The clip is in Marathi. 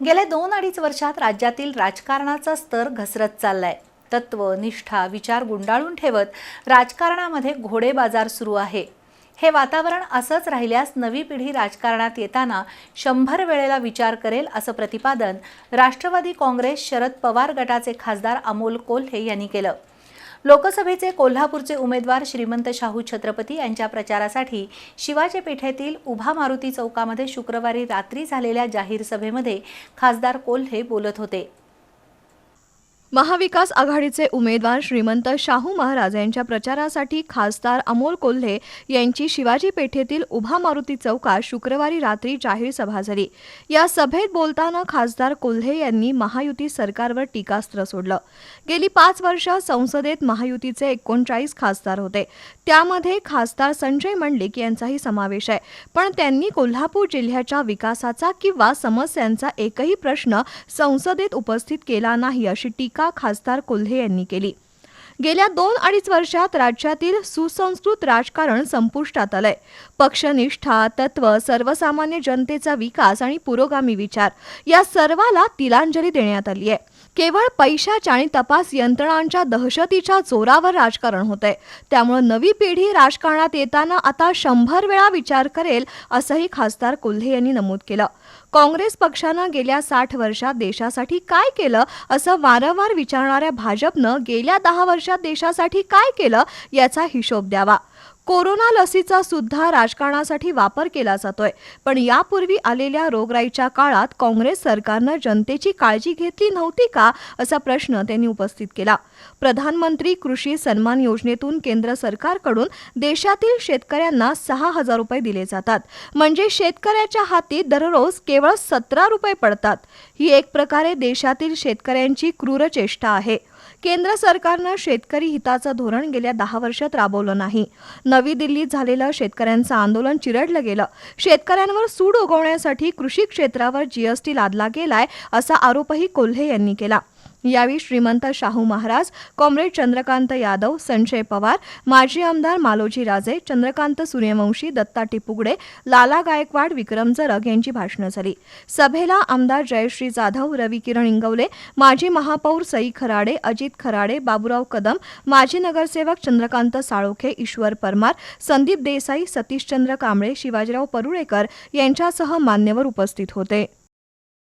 गेल्या दोन अडीच वर्षात राज्यातील राजकारणाचा स्तर घसरत चाललाय. तत्व निष्ठा विचार गुंडाळून ठेवत राजकारणामध्ये घोडेबाजार सुरू आहे. हे वातावरण असंच राहिल्यास नवी पिढी राजकारणात येताना शंभर वेळेला विचार करेल असं प्रतिपादन राष्ट्रवादी काँग्रेस शरद पवार गटाचे खासदार अमोल कोल्हे यांनी केलं. लोकसभेचे कोल्हापूरचे उमेदवार श्रीमंत शाहू छत्रपती यांच्या प्रचारासाठी शिवाजी पेठेतील उभा मारुती चौकामध्ये शुक्रवारी रात्री झालेल्या जाहीर सभेमध्ये खासदार कोल्हे बोलत होते. महाविकास आघाडीचे उमेदवार श्रीमंत शाहू महाराज यांच्या प्रचारासाठी खासदार अमोल कोल्हे यांची शिवाजी पेठेतील उभा मारुती चौकात शुक्रवारी रात्री जाहीर सभा झाली. या सभेत बोलताना खासदार कोल्हे यांनी महायुती सरकारवर टीकास्त्र सोडलं. गेली पाच वर्ष संसदेत महायुतीचे एकोणचाळीस खासदार होते. त्यामध्ये खासदार संजय मंडलिक यांचाही समावेश आहे. पण त्यांनी कोल्हापूर जिल्ह्याच्या विकासाचा किंवा समस्यांचा एकही प्रश्न संसदेत उपस्थित केला नाही अशी टीका खासदार कोल्हे यांनी केली. गेल्या दोन अडीच वर्षात राज्यातील सुसंस्कृत राजकारण संपुष्टात आलंय. पक्षनिष्ठा तत्व सर्वसामान्य जनतेचा विकास आणि पुरोगामी विचार या सर्वाला तिलांजली देण्यात आली आहे. केवळ पैशाच्या आणि तपास यंत्रणांच्या दहशतीच्या जोरावर राजकारण होतंय. त्यामुळे नवी पिढी राजकारणात येताना आता शंभर वेळा विचार करेल असंही खासदार कोल्हे यांनी नमूद केलं. काँग्रेस पक्षानं गेल्या साठ वर्षात देशासाठी काय केलं असं वारंवार विचारणाऱ्या भाजपनं गेल्या दहा वर्षात देशासाठी काय केलं याचा हिशोब द्यावा. कोरोना लसीचा सुद्धा राजकारणासाठी वापर केला जातोय. पण यापूर्वी आलेल्या रोगराईच्या काळात काँग्रेस सरकारनं जनतेची काळजी घेतली नव्हती का असा प्रश्न त्यांनी उपस्थित केला. प्रधानमंत्री कृषी सन्मान योजनेतून केंद्र सरकारकडून देशातील शेतकऱ्यांना सहा हजार रुपये दिले जातात. म्हणजे शेतकऱ्याच्या हाती दररोज केवळ सतरा रुपये पडतात. ही एक प्रकारे देशातील शेतकऱ्यांची क्रूरचेष्टा आहे. केंद्र सरकारनं शेतकरी हिताचं धोरण गेल्या दहा वर्षात राबवलं नाही. नवी दिल्लीत झालेलं शेतकऱ्यांचं आंदोलन चिरडलं गेलं. शेतकऱ्यांवर सूड उगवण्यासाठी कृषी क्षेत्रावर जीएसटी लादला गेलाय असा आरोपही कोल्हे यांनी केला. यावेळी श्रीमंत शाहू महाराज कॉम्रेड चंद्रकांत यादव संजय पवार माजी आमदार मालोजी राजे चंद्रकांत सूर्यवंशी दत्ता टिपुगडे लाला गायकवाड विक्रम जरग यांची भाषणं झाली. सभेला आमदार जयश्री जाधव रवी किरण इंगवले माजी महापौर सई खराडे अजित खराडे बाबुराव कदम माजी नगरसेवक चंद्रकांत साळोखे ईश्वर परमार संदीप देसाई सतीशचंद्र कांबळे शिवाजीराव परुळेकर यांच्यासह मान्यवर उपस्थित होते.